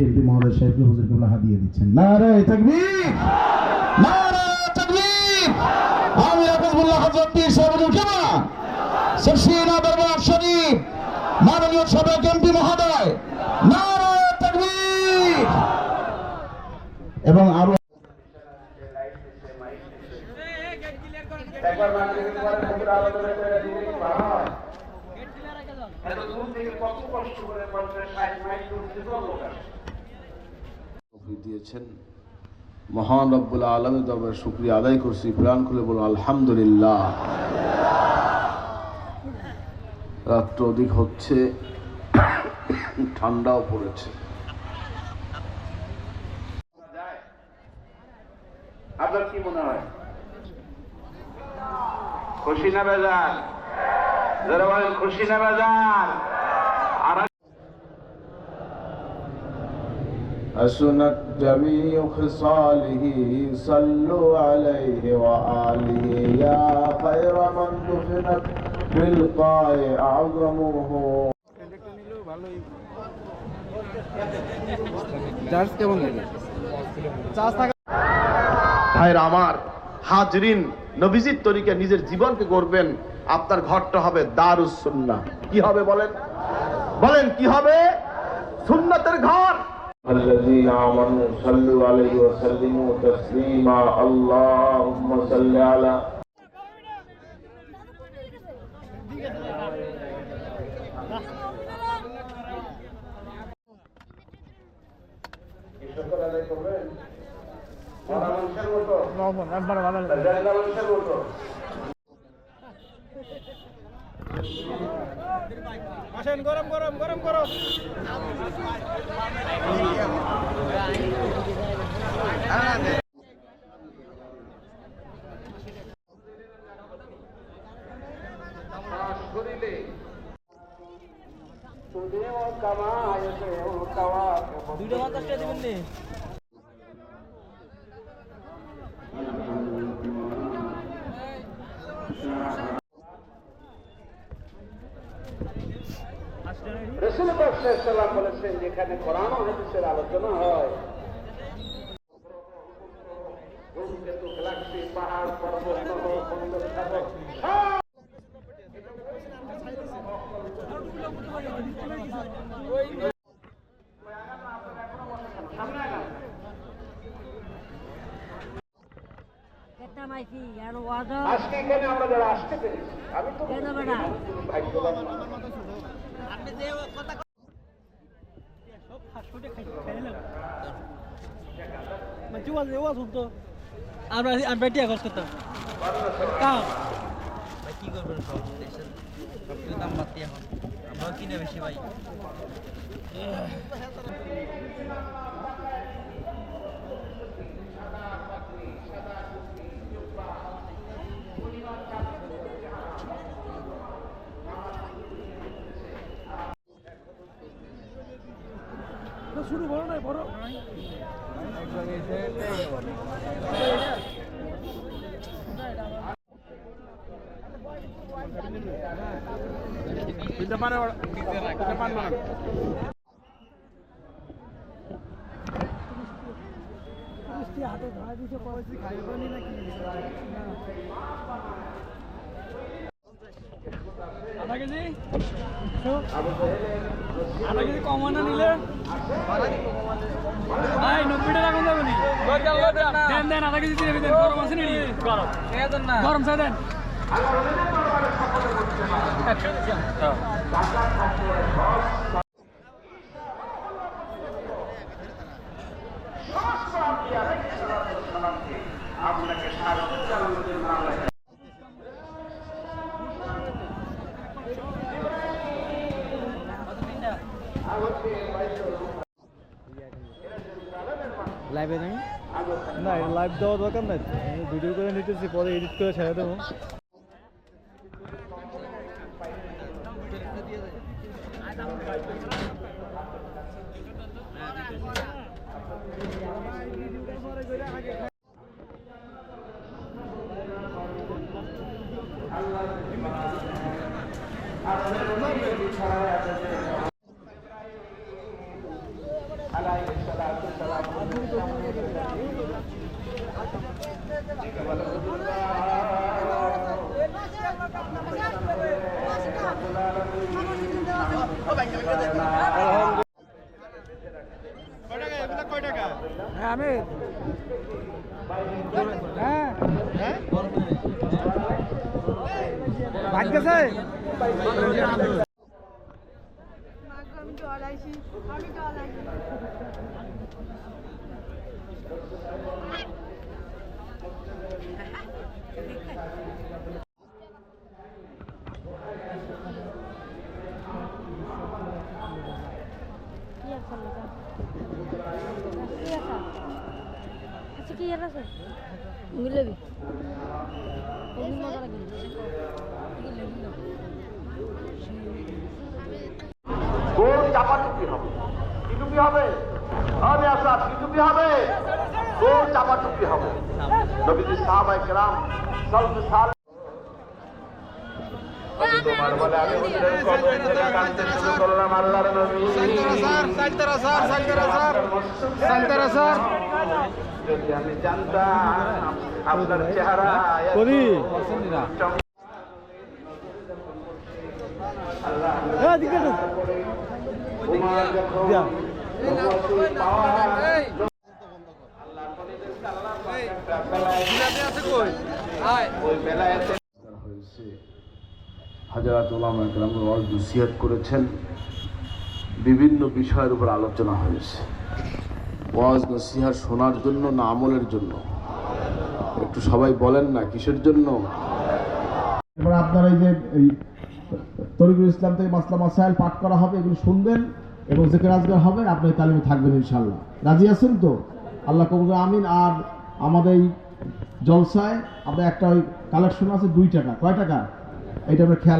MP মহোদয় সাহেবকে হুজুর কেবলা হাদিয়ে দিচ্ছেন? নারে তাকবীর! নারে তাকবীর! আমি হাফিজুল্লাহ হযরত পীর সাহেবুল দরবার শরীফ। মাননীয় সাবেক এমপি মহোদয়। নারে তাকবীর! এবং আরও কষ্ট করে। তৌফিক দিয়েছেন। মহান রব্বুল আলমী দরবারে শুক্রিয়া আদায় করছি। প্রাণ খুলে আলহামদুলিল্লাহ। রাত্র অধিক হচ্ছে, ঠান্ডাও পড়েছে। আপনার কি মনে হয়? খুশি না খুশি না حسنت جميع خصاله صلوا عليه وآله يا خير من دفنت بالقاء أعظمه ভাইরা আমার হাজরিন নবীজির তরিকে নিজের জীবনকে গড়বেন আপনার ঘরটা হবে দারুস সুন্নাহ কি হবে বলেন বলেন কি হবে সুন্নাতের ঘর الذين آمنوا صلوا عليه وسلموا تسليما اللهم صل على الله أكبر শরীরে তুমিও কামায়েতে ও কাওয়াকে দুইটা পঞ্চাশটা দিবেন নি? রসুল সাল্লাম বলেছেন যেখানে কোরআন হাদিসের আলোচনা হয় পাহাড় পর্বত আজকে এখানে আমরা যারা আসতে পেরেছি আমি তো ভাগ্যবান আমরা আমরা টিয়া খরচ করতাম কি করবেন সব দেশের সব কিছু দাম বাড়তি এখন আমরাও কিনে বেশি ভাই শুরু বড় নয় বড় হাতে ধরা খাইবানি নাকি? আধা কেজি? আধা কেজি কম না নিলে? ভাই নব্বই টাকা কম যাবে আধা কেজি দিয়ে গরম আছে নি? আপনাকে স্বাগত জানানোর জন্য আমরা লাইভে নেই? না লাইভ দেওয়া দরকার নাই। ভিডিও করে নিতেছি, পরে এডিট করে ছেড়ে দেবো। আমি ডলাইছি আমি ডলাইছি আচ্ছা কি এর আছে লাগে গোল চাপা হবে? কি টুপি হবে? হবে, আসাদ কি টুপি হবে? গোল চাপা টুপি হবে? নবীজি সাহাবায়ে কেরাম সালফে সাল তোমার বলে আমি মুসলিম কবর থেকে কাঁদতে শুরু করলাম আল্লাহর নবী? যদি আমি জানতাম আপনার চেহারা তোমার যখন ওই বেলায়েতে হয়েছে হাজারাত ওলামা একরাম ওয়াজ নসিহত করেছেন। বিভিন্ন বিষয়ের উপর আলোচনা হয়েছে। ওয়াজ নসিহাত শোনার জন্য না আমলের জন্য? একটু সবাই বলেন না, কিসের জন্য? এবার আপনার এই যে তরিকুল ইসলাম থেকে মাসলা মাসাইল পাঠ করা হবে, এগুলো শুনবেন এবং জেকের আজগার হবে আপনি এই তালিমে থাকবেন ইনশাল্লাহ রাজি আছেন তো? আল্লাহ কবুল আমিন। আর আমাদের এই জলসায় আপনার একটা ওই কালেকশন আছে দুই টাকা কয় টাকা এটা আমরা খেয়াল